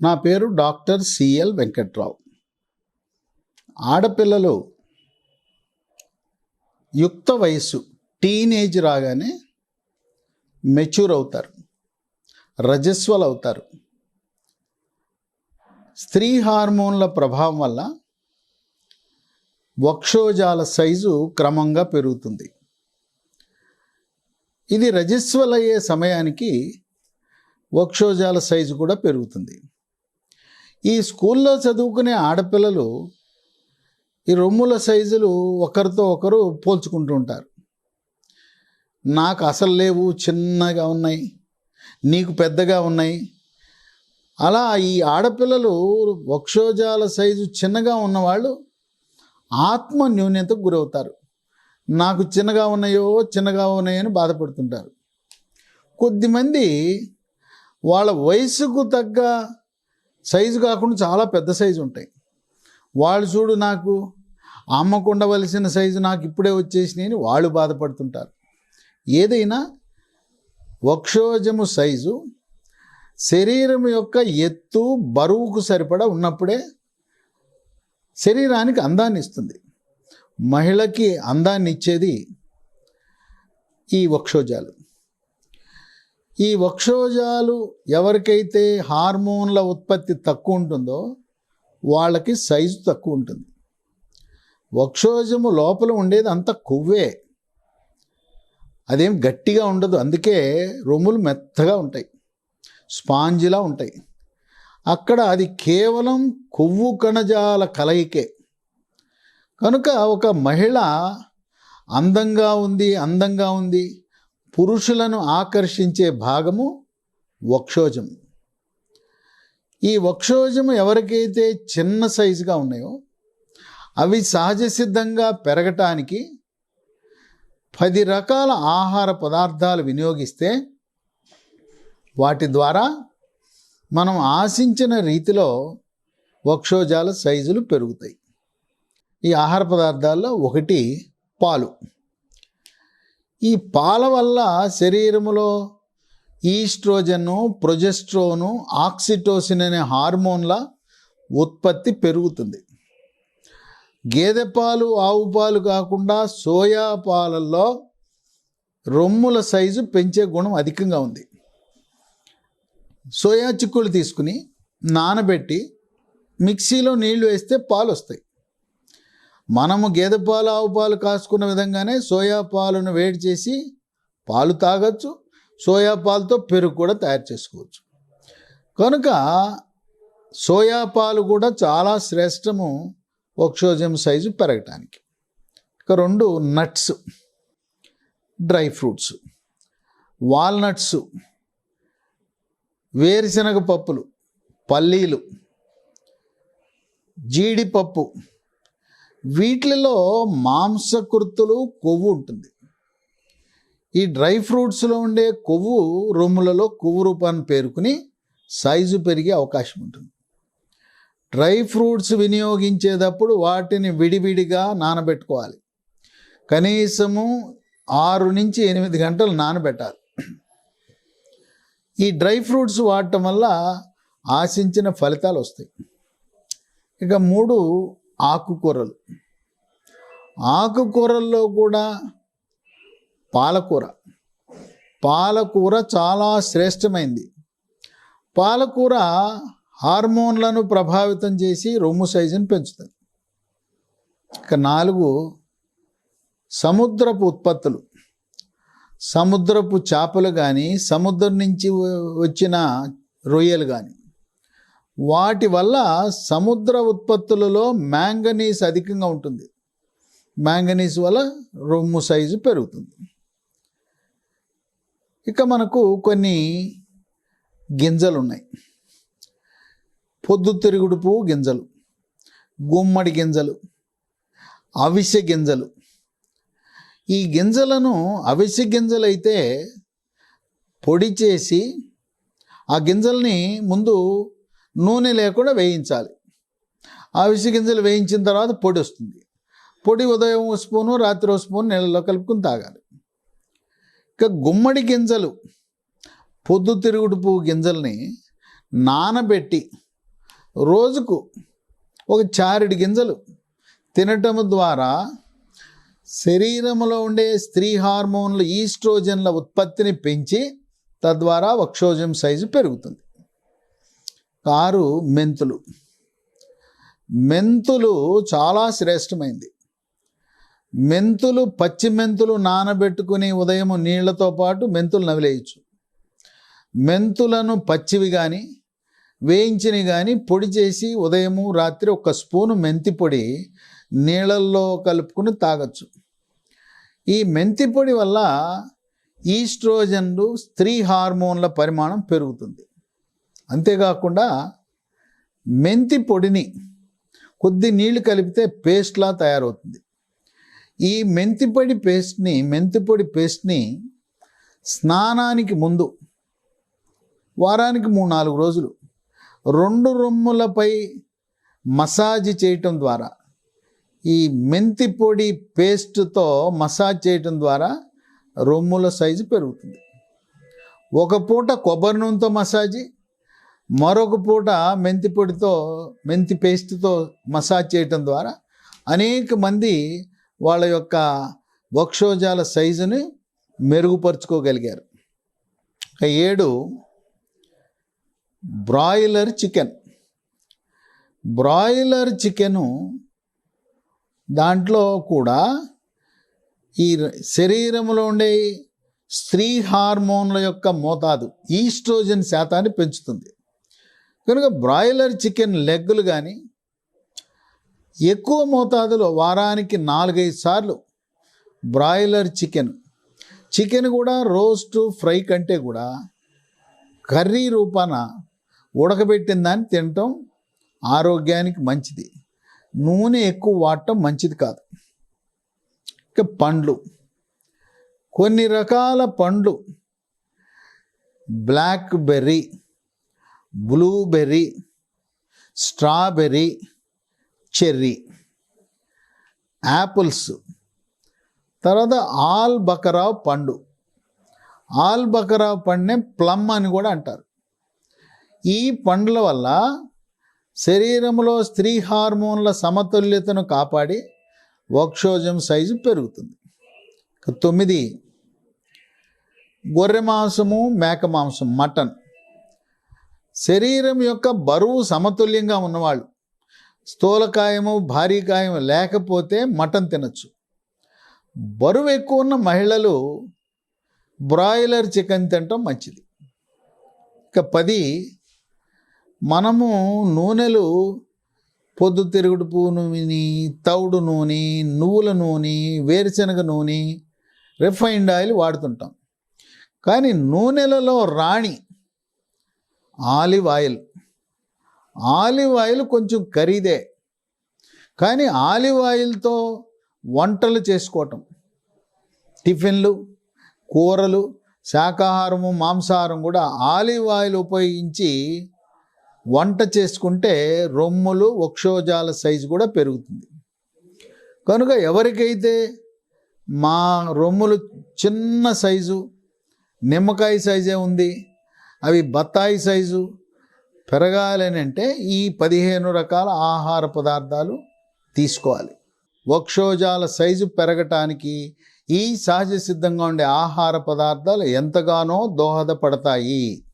నా పేరు doctor CL Venkatrao. ఆడపిల్లలు యుక్త వయస్సు టీనేజ్ రాగానే మెచ్యూర్ అవుతారు రజస్వలు అవుతారు. స్త్రీ హార్మోన్ల ప్రభావం వల్ల వక్షోజాల సైజు క్రమంగా పెరుగుతుంది. ఇది రజస్వలయ్యే సమయానికి వక్షోజాల సైజు కూడా పెరుగుతుంది. ఈ స్కూల్లో చదువుకునే ఆడపిల్లలు ఈ రొమ్ముల సైజులు ఒకరితో ఒకరు పోల్చుకుంటూ ఉంటారు. నాకు అసలు లేవు చిన్నగా ఉన్నాయి నీకు పెద్దగా ఉన్నాయి. అలా ఈ ఆడపిల్లలు వక్షోజాల సైజు చిన్నగా ఉన్నవాళ్ళు ఆత్మ న్యూన్యతకు గురవుతారు. నాకు చిన్నగా ఉన్నాయో చిన్నగా ఉన్నాయో అని బాధపడుతుంటారు. కొద్దిమంది వాళ్ళ వయసుకు తగ్గ సైజు కాకుండా చాలా పెద్ద సైజు ఉంటాయి. వాళ్ళు చూడు నాకు అమ్మకు ఉండవలసిన సైజు నాకు ఇప్పుడే వచ్చేసినాయని వాళ్ళు బాధపడుతుంటారు. ఏదైనా వక్షోజము సైజు శరీరం యొక్క ఎత్తు బరువుకు సరిపడా ఉన్నప్పుడే శరీరానికి అందాన్ని ఇస్తుంది. మహిళకి అందాన్ని ఇచ్చేది ఈ వక్షోజాలు. ఈ వక్షోజాలు ఎవరికైతే హార్మోన్ల ఉత్పత్తి తక్కువ ఉంటుందో వాళ్ళకి సైజు తక్కువ ఉంటుంది వక్షోజము లోపల ఉండేది అంత కొవ్వే. అదేం గట్టిగా ఉండదు. అందుకే రొమ్ములు మెత్తగా ఉంటాయి. స్పాంజిలా ఉంటాయి. అక్కడ అది కేవలం కొవ్వు కణజాల కలయికే. కనుక ఒక మహిళ అందంగా ఉంది అందంగా ఉంది పురుషులను ఆకర్షించే భాగము వక్షోజం ఈ వక్షోజము ఎవరికైతే చిన్న సైజుగా ఉన్నాయో అవి సహజ సిద్ధంగా పెరగటానికి పది రకాల ఆహార పదార్థాలు వినియోగిస్తే వాటి ద్వారా మనం ఆశించిన రీతిలో వక్షోజాల సైజులు పెరుగుతాయి. ఈ ఆహార పదార్థాల్లో ఒకటి పాలు. ఈ పాల వల్ల శరీరములో ఈస్ట్రోజను ప్రొజెస్ట్రోను ఆక్సిటోసిన్ అనే హార్మోన్ల ఉత్పత్తి పెరుగుతుంది. గేదె పాలు ఆవు పాలు కాకుండా సోయా పాలల్లో రొమ్ముల సైజు పెంచే గుణం అధికంగా ఉంది. సోయా చిక్కులు తీసుకుని నానబెట్టి మిక్సీలో నీళ్ళు వేస్తే పాలు వస్తాయి మనము గేదె పాలు ఆవు పాలు కాసుకున్న విధంగానే సోయా పాలను వేడి చేసి పాలు తాగొచ్చు. సోయా పాలతో పెరుగు కూడా తయారు చేసుకోవచ్చు. కనుక సోయా పాలు కూడా చాలా శ్రేష్టము వక్షోజం సైజు పెరగటానికి. ఇక రెండు నట్స్ డ్రై ఫ్రూట్స్. వాల్నట్స్ వేరుశనగ పప్పులు పల్లీలు జీడిపప్పు వీటిలో మాంసకృతులు కొవ్వు ఉంటుంది. ఈ డ్రై ఫ్రూట్స్లో ఉండే కొవ్వు రొమ్ములలో కొవ్వు రూపాన్ని పేరుకుని సైజు పెరిగే అవకాశం ఉంటుంది. డ్రై ఫ్రూట్స్ వినియోగించేటప్పుడు వాటిని విడివిడిగా నానబెట్టుకోవాలి. కనీసము ఆరు నుంచి ఎనిమిది గంటలు నానబెట్టాలి. ఈ డ్రై ఫ్రూట్స్ వాడటం వల్ల ఆశించిన ఫలితాలు వస్తాయి. ఇక మూడు ఆకుకూరలు. ఆకుకూరల్లో కూడా పాలకూర. పాలకూర చాలా శ్రేష్టమైంది. పాలకూర హార్మోన్లను ప్రభావితం చేసి రొమ్ము సైజును పెంచుతుంది. ఇక నాలుగు సముద్రపు ఉత్పత్తులు. సముద్రపు చేపలు కానీ సముద్రం నుంచి వచ్చిన రొయ్యలు కానీ వాటి వల్ల సముద్ర ఉత్పత్తులలో మ్యాంగనీస్ అధికంగా ఉంటుంది. మ్యాంగనీస్ వల్ల రొమ్ము సైజు పెరుగుతుంది. ఇక మనకు కొన్ని గింజలు ఉన్నాయి పొద్దుతిరుగుడు పువ్వు గింజలు గుమ్మడి గింజలు అవిసె గింజలు. ఈ గింజలను అవిసె గింజలైతే పొడి చేసి ఆ గింజల్ని ముందు నూనె లేకుండా వేయించాలి. అవిసె గింజలు వేయించిన తర్వాత పొడి వస్తుంది. పొడి ఉదయం ఓ స్పూను రాత్రి ఓ స్పూన్ నీళ్ళలో కలుపుకుని తాగాలి. ఇక గుమ్మడి గింజలు పొద్దుతిరుగుడు పువ్వు గింజల్ని నానబెట్టి రోజుకు ఒక చారిడి గింజలు తినటం ద్వారా శరీరంలో ఉండే స్త్రీ హార్మోన్లు ఈస్ట్రోజన్ల ఉత్పత్తిని పెంచి తద్వారా వక్షోజం సైజు పెరుగుతుంది. కారు మెంతులు. మెంతులు చాలా శ్రేష్టమైంది. మెంతులు పచ్చి మెంతులు నానబెట్టుకుని ఉదయం నీళ్ళతో పాటు మెంతులు నవిలేయచ్చు. మెంతులను పచ్చివి కానీ వేయించినవి కానీ పొడి చేసి ఉదయము రాత్రి ఒక స్పూను మెంతి పొడి నీళ్ళల్లో కలుపుకుని తాగచ్చు. ఈ మెంతి పొడి వల్ల ఈస్ట్రోజన్లు స్త్రీ హార్మోన్ల పరిమాణం పెరుగుతుంది. అంతేకాకుండా మెంతి పొడిని కొద్ది నీళ్ళు కలిపితే పేస్ట్లా తయారవుతుంది. ఈ మెంతిపొడి పేస్ట్ని మెంతిపొడి పేస్ట్ని స్నానానికి ముందు వారానికి మూడు నాలుగు రోజులు రెండు రొమ్ములపై మసాజ్ చేయటం ద్వారా ఈ మెంతి పొడి పేస్ట్తో మసాజ్ చేయటం ద్వారా రొమ్ముల సైజు పెరుగుతుంది. ఒక పూట కొబ్బరి నూనెతో మసాజీ మరొక పూట మెంతి పొడితో మెంతి పేస్ట్తో మసాజ్ చేయటం ద్వారా అనేక మంది వాళ్ళ యొక్క వక్షోజాల సైజుని మెరుగుపరుచుకోగలిగారు. ఇక ఏడు బ్రాయిలర్ చికెన్. బ్రాయిలర్ చికెను దాంట్లో కూడా ఈ శరీరంలో ఉండే స్త్రీ హార్మోన్ల యొక్క మోతాదు ఈస్ట్రోజన్ శాతాన్ని పెంచుతుంది. కనుక బ్రాయిలర్ చికెన్ లెగ్గులు కానీ ఎక్కువ మోతాదులో వారానికి నాలుగైదు సార్లు బ్రాయిలర్ చికెన్. చికెన్ కూడా రోస్ట్ ఫ్రై కంటే కూడా కర్రీ రూపాన ఉడకబెట్టిన దాన్ని తినటం ఆరోగ్యానికి మంచిది. నూనె ఎక్కువ వాడటం మంచిది కాదు. ఇక పండ్లు. కొన్ని రకాల పండ్లు. Black berry. Blueberry strawberry cherry apples తర్వాత ఆల్ బకరావ్ పండు. ఆల్ బకరావ్ పండునే ప్లమ్ అని కూడా అంటారు. ఈ పండ్ల వల్ల శరీరంలో స్త్రీ హార్మోన్ల సమతుల్యతను కాపాడి వక్షోజం సైజు పెరుగుతుంది. తొమ్మిది గొర్రె మాంసము మేక మాంసం మటన్. శరీరం యొక్క బరువు సమతుల్యంగా ఉన్నవాళ్ళు. స్థూలకాయము కాయము లేకపోతే మటన్ తినచ్చు. బరువు ఎక్కువ ఉన్న మహిళలు బ్రాయిలర్ చికెన్ తినటం మంచిది. ఇక పది మనము నూనెలు పొద్దుతిరుగుడు పువ్వు నూనె తౌడు నూనె నువ్వుల నూనె వేరుశనగ నూనె రిఫైన్డ్ ఆయిల్ వాడుతుంటాం. కానీ నూనెలలో రాణి ఆలివ్ ఆయిల్. ఆలివ్ ఆయిల్ కొంచెం ఖరీదే. కానీ ఆలివ్ ఆయిల్తో వంటలు చేసుకోవటం. టిఫిన్లు కూరలు శాకాహారము మాంసాహారం కూడా ఆలివ్ ఆయిల్ ఉపయోగించి వంట చేసుకుంటే రొమ్ములు వక్షోజాల సైజు కూడా పెరుగుతుంది. కనుక ఎవరికైతే మా రొమ్ములు చిన్న సైజు నిమ్మకాయ సైజే ఉంది అవి బత్తాయి సైజు. పెరగాలని అంటే ఈ పదిహేను రకాల ఆహార పదార్థాలు తీసుకోవాలి. వక్షోజాల సైజు పెరగటానికి ఈ సహజ సిద్ధంగా ఉండే ఆహార పదార్థాలు ఎంతగానో దోహదపడతాయి.